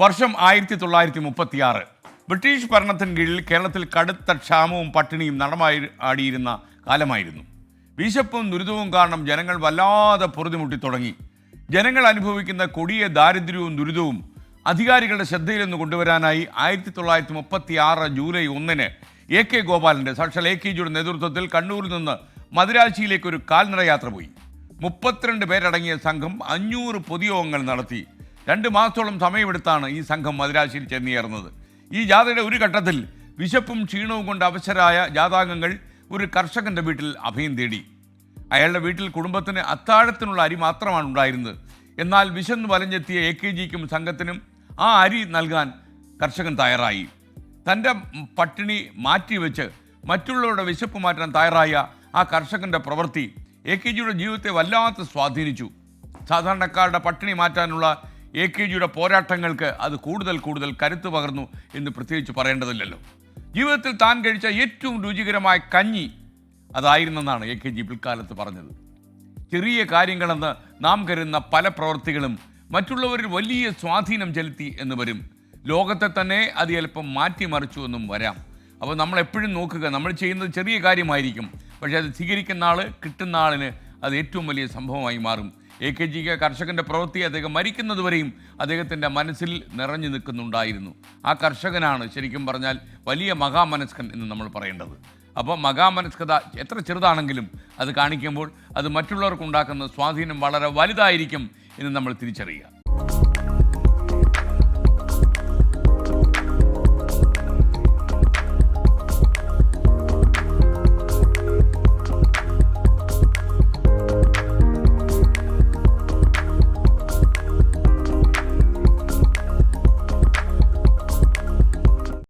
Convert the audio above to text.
വർഷം ആയിരത്തി തൊള്ളായിരത്തി മുപ്പത്തിയാറ് ബ്രിട്ടീഷ് ഭരണത്തിന് കീഴിൽ കേരളത്തിൽ കടുത്ത ക്ഷാമവും പട്ടിണിയും നടമായി ആടിയിരുന്ന കാലമായിരുന്നു. വിശപ്പും ദുരിതവും കാരണം ജനങ്ങൾ വല്ലാതെ പൊറുതിമുട്ടി തുടങ്ങി. ജനങ്ങൾ അനുഭവിക്കുന്ന കൊടിയ ദാരിദ്ര്യവും ദുരിതവും അധികാരികളുടെ ശ്രദ്ധയിൽ നിന്ന് കൊണ്ടുവരാനായി ആയിരത്തി തൊള്ളായിരത്തി മുപ്പത്തി ആറ് ജൂലൈ ഒന്നിന് എ കെ ഗോപാലന്റെ സാക്ഷാൽ എ കെ ജിയുടെ നേതൃത്വത്തിൽ കണ്ണൂരിൽ നിന്ന് മദുരാശിയിലേക്ക് ഒരു കാൽനടയാത്ര പോയി. മുപ്പത്തിരണ്ട് പേരടങ്ങിയ സംഘം അഞ്ഞൂറ് പൊതുയോഗങ്ങൾ നടത്തി. രണ്ട് മാസത്തോളം സമയമെടുത്താണ് ഈ സംഘം മദിരാശിയിൽ ചെന്നേറുന്നത് ഈ ജാഥയുടെ ഒരു ഘട്ടത്തിൽ വിശപ്പും ക്ഷീണവും കൊണ്ട് അവശരായ ജാഥാംഗങ്ങൾ ഒരു കർഷകന്റെ വീട്ടിൽ അഭയം തേടി. അയാളുടെ വീട്ടിൽ കുടുംബത്തിന് അത്താഴത്തിനുള്ള അരി മാത്രമാണ് ഉണ്ടായിരുന്നത്. എന്നാൽ വിശന്ന് വലഞ്ഞെത്തിയ എ കെ ജിക്കും സംഘത്തിനും ആ അരി നൽകാൻ കർഷകൻ തയ്യാറായി. തന്റെ പട്ടിണി മാറ്റിവെച്ച് മറ്റുള്ളവരുടെ വിശപ്പ് മാറ്റാൻ തയ്യാറായ ആ കർഷകന്റെ പ്രവൃത്തി എ കെ ജിയുടെ ജീവിതത്തെ വല്ലാത്ത സ്വാധീനിച്ചു. സാധാരണക്കാരുടെ പട്ടിണി മാറ്റാനുള്ള എ കെ ജിയുടെ പോരാട്ടങ്ങൾക്ക് അത് കൂടുതൽ കൂടുതൽ കരുത്ത് പകർന്നു എന്ന് പ്രത്യേകിച്ച് പറയേണ്ടതില്ലല്ലോ. ജീവിതത്തിൽ താൻ കഴിച്ച ഏറ്റവും രുചികരമായ കഞ്ഞി അതായിരുന്നെന്നാണ് എ കെ ജി പിൽക്കാലത്ത് പറഞ്ഞത്. ചെറിയ കാര്യങ്ങളെന്ന് നാം കരുതുന്ന പല പ്രവൃത്തികളും മറ്റുള്ളവരിൽ വലിയ സ്വാധീനം ചെലുത്തി എന്ന് വരും. ലോകത്തെ തന്നെ അത് ചിലപ്പം മാറ്റിമറിച്ചു എന്നും വരാം. അപ്പോൾ നമ്മൾ എപ്പോഴും നോക്കുക നമ്മൾ ചെയ്യുന്നത് ചെറിയ കാര്യമായിരിക്കും. പക്ഷേ അത് സ്വീകരിക്കുന്ന ആൾ കിട്ടുന്ന ആളിന് അത് ഏറ്റവും വലിയ സംഭവമായി മാറും. എ കെ ജിക്ക് കർഷകന്റെ പ്രവൃത്തി അദ്ദേഹം മരിക്കുന്നതുവരെയും അദ്ദേഹത്തിന്റെ മനസ്സിൽ നിറഞ്ഞു നിൽക്കുന്നുണ്ടായിരുന്നു. ആ കർഷകനാണ് ശരിക്കും പറഞ്ഞാൽ വലിയ മഹാമനസ്കൻ എന്ന് നമ്മൾ പറയേണ്ടത്. അപ്പോൾ മഹാമനസ്കത എത്ര ചെറുതാണെങ്കിലും അത് കാണിക്കുമ്പോൾ അത് മറ്റുള്ളവർക്കുണ്ടാക്കുന്ന സ്വാധീനം വളരെ വലുതായിരിക്കും എന്ന് നമ്മൾ തിരിച്ചറിയുക.